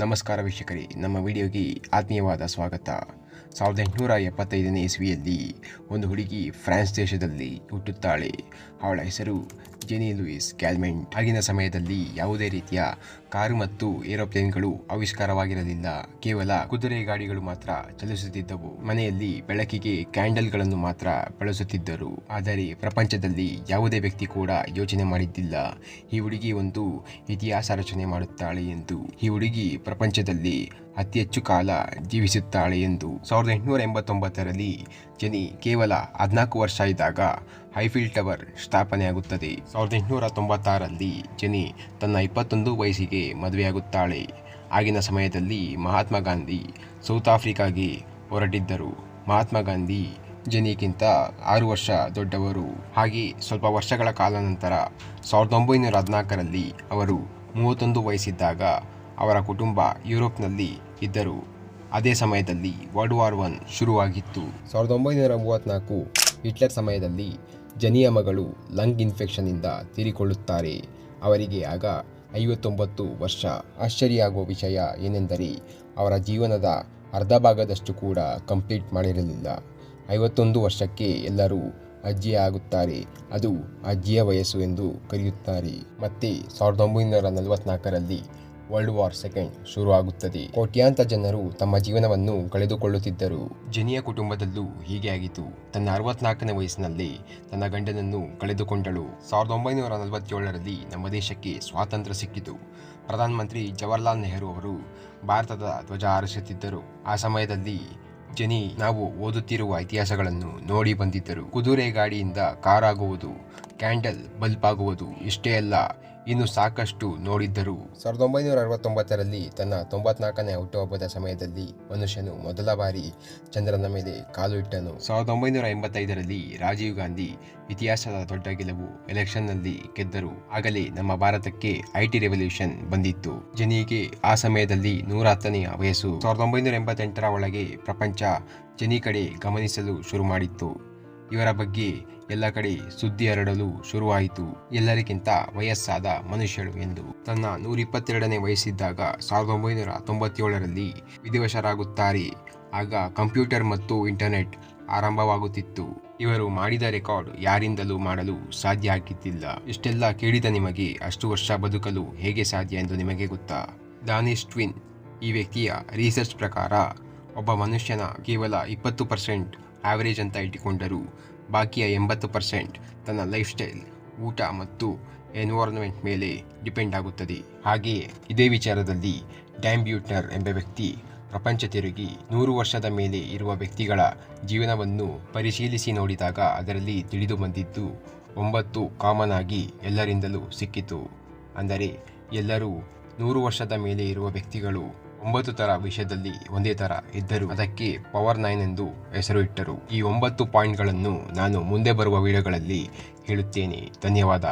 ನಮಸ್ಕಾರ ವೀಕ್ಷಕರೇ ನಮ್ಮ ವಿಡಿಯೋಗೆ ಆತ್ಮೀಯವಾದ ಸ್ವಾಗತ. ಸಾವಿರದ ಎಂಟುನೂರ ಎಪ್ಪತ್ತೈದನೇ ಇಸ್ವಿಯಲ್ಲಿ ಒಂದು ಹುಡುಗಿ ಫ್ರಾನ್ಸ್ ದೇಶದಲ್ಲಿ ಹುಟ್ಟುತ್ತಾಳೆ. ಅವಳ ಹೆಸರು ಜೆನಿ ಲೂಯಿಸ್ ಕ್ಯಾಲ್ಮೆಂಟ್. ಆಗಿನ ಸಮಯದಲ್ಲಿ ಯಾವುದೇ ರೀತಿಯ ಕಾರು ಮತ್ತು ಏರೋಪ್ಲೇನ್ಗಳು ಆವಿಷ್ಕಾರವಾಗಿರಲಿಲ್ಲ. ಕೇವಲ ಕುದುರೆ ಗಾಡಿಗಳು ಮಾತ್ರ ಚಲಿಸುತ್ತಿದ್ದವು. ಮನೆಯಲ್ಲಿ ಬೆಳಕಿಗೆ ಕ್ಯಾಂಡಲ್ಗಳನ್ನು ಮಾತ್ರ ಬಳಸುತ್ತಿದ್ದರು. ಆದರೆ ಪ್ರಪಂಚದಲ್ಲಿ ಯಾವುದೇ ವ್ಯಕ್ತಿ ಕೂಡ ಯೋಚನೆ ಮಾಡಿದ್ದಿಲ್ಲ. ಈ ಹುಡುಗಿ ಒಂದು ಇತಿಹಾಸ ರಚನೆ ಮಾಡುತ್ತಾಳೆ ಎಂದು ಈ ಹುಡುಗಿ ಪ್ರಪಂಚದಲ್ಲಿ ಅತಿ ಹೆಚ್ಚು ಕಾಲ ಜೀವಿಸುತ್ತಾಳೆ ಎಂದು ಸಾವಿರದ ಎಂಟುನೂರ ಎಂಬತ್ತೊಂಬತ್ತರಲ್ಲಿ ಜನಿ ಕೇವಲ ಹದಿನಾಲ್ಕು ವರ್ಷ ಇದ್ದಾಗ ಹೈಫಿಲ್ ಟವರ್ ಸ್ಥಾಪನೆಯಾಗುತ್ತದೆ. ಸಾವಿರದ ಎಂಟುನೂರ ತೊಂಬತ್ತಾರರಲ್ಲಿ ಜನಿ ತನ್ನ ಇಪ್ಪತ್ತೊಂದು ವಯಸ್ಸಿಗೆ ಮದುವೆಯಾಗುತ್ತಾಳೆ. ಆಗಿನ ಸಮಯದಲ್ಲಿ ಮಹಾತ್ಮ ಗಾಂಧಿ ಸೌತ್ ಆಫ್ರಿಕಾಗೆ ಹೊರಟಿದ್ದರು. ಮಹಾತ್ಮ ಗಾಂಧಿ ಜನಿಗಿಂತ ಆರು ವರ್ಷ ದೊಡ್ಡವರು. ಹಾಗೆ ಸ್ವಲ್ಪ ವರ್ಷಗಳ ಕಾಲ ನಂತರ ಸಾವಿರದ ಒಂಬೈನೂರ ಹದಿನಾಲ್ಕರಲ್ಲಿ ಅವರು ಮೂವತ್ತೊಂದು ವಯಸ್ಸಿದ್ದಾಗ ಅವರ ಕುಟುಂಬ ಯುರೋಪ್ನಲ್ಲಿ ಇದ್ದರು ಅದೇ ಸಮಯದಲ್ಲಿ ವರ್ಲ್ಡ್ ವಾರ್ ಒನ್ ಶುರುವಾಗಿತ್ತು. ಸಾವಿರದ ಒಂಬೈನೂರ ಮೂವತ್ತ್ನಾಲ್ಕು ಹಿಟ್ಲರ್ ಸಮಯದಲ್ಲಿ ಜನಿಯ ಮಗಳು ಲಂಗ್ ಇನ್ಫೆಕ್ಷನ್ನಿಂದ ತೀರಿಕೊಳ್ಳುತ್ತಾರೆ. ಅವರಿಗೆ ಆಗ ಐವತ್ತೊಂಬತ್ತು ವರ್ಷ. ಆಶ್ಚರ್ಯ ಆಗುವ ವಿಷಯ ಏನೆಂದರೆ ಅವರ ಜೀವನದ ಅರ್ಧ ಭಾಗದಷ್ಟು ಕೂಡ ಕಂಪ್ಲೀಟ್ ಮಾಡಿರಲಿಲ್ಲ. ಐವತ್ತೊಂದು ವರ್ಷಕ್ಕೆ ಎಲ್ಲರೂ ಅಜ್ಜಿ ಆಗುತ್ತಾರೆ ಅದು ಅಜ್ಜಿಯ ವಯಸ್ಸು ಎಂದು ಕರೆಯುತ್ತಾರೆ. ಮತ್ತೆ ಸಾವಿರದ ಒಂಬೈನೂರ ನಲವತ್ನಾಲ್ಕರಲ್ಲಿ ವರ್ಲ್ಡ್ ವಾರ್ ಸೆಕೆಂಡ್ ಶುರುವಾಗುತ್ತದೆ. ಕೋಟ್ಯಾಂತ ಜನರು ತಮ್ಮ ಜೀವನವನ್ನು ಕಳೆದುಕೊಳ್ಳುತ್ತಿದ್ದರು. ಜನಿಯ ಕುಟುಂಬದಲ್ಲೂ ಹೀಗೆ ಆಗಿತ್ತು. ತನ್ನ ಅರವತ್ನಾಲ್ಕನೇ ವಯಸ್ಸಿನಲ್ಲಿ ತನ್ನ ಗಂಡನನ್ನು ಕಳೆದುಕೊಂಡಳು. ಸಾವಿರದ ಒಂಬೈನೂರ ನಲವತ್ತೇಳರಲ್ಲಿ ನಮ್ಮ ದೇಶಕ್ಕೆ ಸ್ವಾತಂತ್ರ್ಯ ಸಿಕ್ಕಿತು. ಪ್ರಧಾನಮಂತ್ರಿ ಜವಾಹರ್ಲಾಲ್ ನೆಹರು ಅವರು ಭಾರತದ ಧ್ವಜ ಹಾರಿಸುತ್ತಿದ್ದರು. ಆ ಸಮಯದಲ್ಲಿ ಜನಿ, ನಾವು ಓದುತ್ತಿರುವ ಇತಿಹಾಸಗಳನ್ನು ನೋಡಿ ಬಂದಿದ್ದರು. ಕುದುರೆ ಗಾಡಿಯಿಂದ ಕಾರಾಗುವುದು, ಕ್ಯಾಂಡಲ್ ಬಲ್ಪ್ ಆಗುವುದು, ಇಷ್ಟೇ ಅಲ್ಲ. ಇನ್ನು ಸಾಕಷ್ಟು ನೋಡಿದ್ದರು. ಸಾವಿರದ ಒಂಬೈನೂರ ಅರವತ್ತೊಂಬತ್ತರಲ್ಲಿ ತನ್ನ ತೊಂಬತ್ನಾಲ್ಕನೇ ಹುಟ್ಟುಹಬ್ಬದ ಸಮಯದಲ್ಲಿ ಮನುಷ್ಯನು ಮೊದಲ ಬಾರಿ ಚಂದ್ರನ ಮೇಲೆ ಕಾಲು ಇಟ್ಟನು. ಸಾವಿರದ ಒಂಬೈನೂರ ಎಂಬತ್ತೈದರಲ್ಲಿ ರಾಜೀವ್ ಗಾಂಧಿ ಇತಿಹಾಸದ ದೊಡ್ಡ ಗೆಲುವು ಎಲೆಕ್ಷನ್ನಲ್ಲಿ ಗೆದ್ದರು ಆಗಲೇ ನಮ್ಮ ಭಾರತಕ್ಕೆ ಐ ಟಿ ರೆವಲ್ಯೂಷನ್ ಬಂದಿತ್ತು. ಜನಿಗೆ ಆ ಸಮಯದಲ್ಲಿ ನೂರ ಹತ್ತನೆಯ ವಯಸ್ಸು. ಸಾವಿರದ ಒಂಬೈನೂರ ಎಂಬತ್ತೆಂಟರ ಒಳಗೆ ಪ್ರಪಂಚ ಜನಿ ಕಡೆ ಗಮನಿಸಲು ಶುರು ಮಾಡಿತ್ತು. ಇವರ ಬಗ್ಗೆ ಎಲ್ಲ ಕಡೆ ಸುದ್ದಿ ಹರಡಲು ಶುರುವಾಯಿತು. ಎಲ್ಲರಿಗಿಂತ ವಯಸ್ಸಾದ ಮನುಷ್ಯಳು ಎಂದು. ತನ್ನ ನೂರಿಪ್ಪತ್ತೆರಡನೇ ವಯಸ್ಸಿದ್ದಾಗ ಸಾವಿರದ ಒಂಬೈನೂರ ತೊಂಬತ್ತೇಳರಲ್ಲಿ ವಿಧಿವಶರಾಗುತ್ತಾರೆ. ಆಗ ಕಂಪ್ಯೂಟರ್ ಮತ್ತು ಇಂಟರ್ನೆಟ್ ಆರಂಭವಾಗುತ್ತಿತ್ತು. ಇವರು ಮಾಡಿದ ರೆಕಾರ್ಡ್ ಯಾರಿಂದಲೂ ಮಾಡಲು ಸಾಧ್ಯ ಆಗಿದ್ದಿಲ್ಲ. ಇಷ್ಟೆಲ್ಲ ಕೇಳಿದ ನಿಮಗೆ ಅಷ್ಟು ವರ್ಷ ಬದುಕಲು ಹೇಗೆ ಸಾಧ್ಯ ಎಂದು ನಿಮಗೆ ಗೊತ್ತಾ? ದಾನಿಶ್ ಟ್ವಿನ್ ಈ ವ್ಯಕ್ತಿಯ ರಿಸರ್ಚ್ ಪ್ರಕಾರ, ಒಬ್ಬ ಮನುಷ್ಯನ ಕೇವಲ ಇಪ್ಪತ್ತು ಪರ್ಸೆಂಟ್ ಆವರೇಜ್ ಅಂತ ಇಟ್ಟುಕೊಂಡರೂ. ಬಾಕಿಯ ಎಂಬತ್ತು ಪರ್ಸೆಂಟ್ ತನ್ನ ಲೈಫ್ ಸ್ಟೈಲ್ ಊಟ ಮತ್ತು ಎನ್ವೈರನ್ಮೆಂಟ್ ಮೇಲೆ ಡಿಪೆಂಡ್ ಆಗುತ್ತದೆ. ಹಾಗೆಯೇ ಇದೇ ವಿಚಾರದಲ್ಲಿ ಡ್ಯಾಮ್ ಬ್ಯೂಟ್ನರ್ ಎಂಬ ವ್ಯಕ್ತಿ ಪ್ರಪಂಚ ತಿರುಗಿ ನೂರು ವರ್ಷದ ಮೇಲೆ ಇರುವ ವ್ಯಕ್ತಿಗಳ ಜೀವನವನ್ನು ಪರಿಶೀಲಿಸಿ ನೋಡಿದಾಗ ಅದರಲ್ಲಿ ತಿಳಿದು ಬಂದಿದ್ದು, ಒಂಬತ್ತು ಕಾಮನ್ ಆಗಿ ಎಲ್ಲರಿಂದಲೂ ಸಿಕ್ಕಿತು. ಅಂದರೆ ಎಲ್ಲರೂ ನೂರು ವರ್ಷದ ಮೇಲೆ ಇರುವ ವ್ಯಕ್ತಿಗಳು ಒಂಬತ್ತು ತರ ವಿಷಯದಲ್ಲಿ ಒಂದೇ ತರ ಇದ್ದರು ಅದಕ್ಕೆ ಪವರ್ ನೈನ್ ಎಂದು ಹೆಸರು ಇಟ್ಟರು. ಈ ಒಂಬತ್ತು ಪಾಯಿಂಟ್ಗಳನ್ನು ನಾನು ಮುಂದೆ ಬರುವ ವಿಡಿಯೋಗಳಲ್ಲಿ ಹೇಳುತ್ತೇನೆ. ಧನ್ಯವಾದ.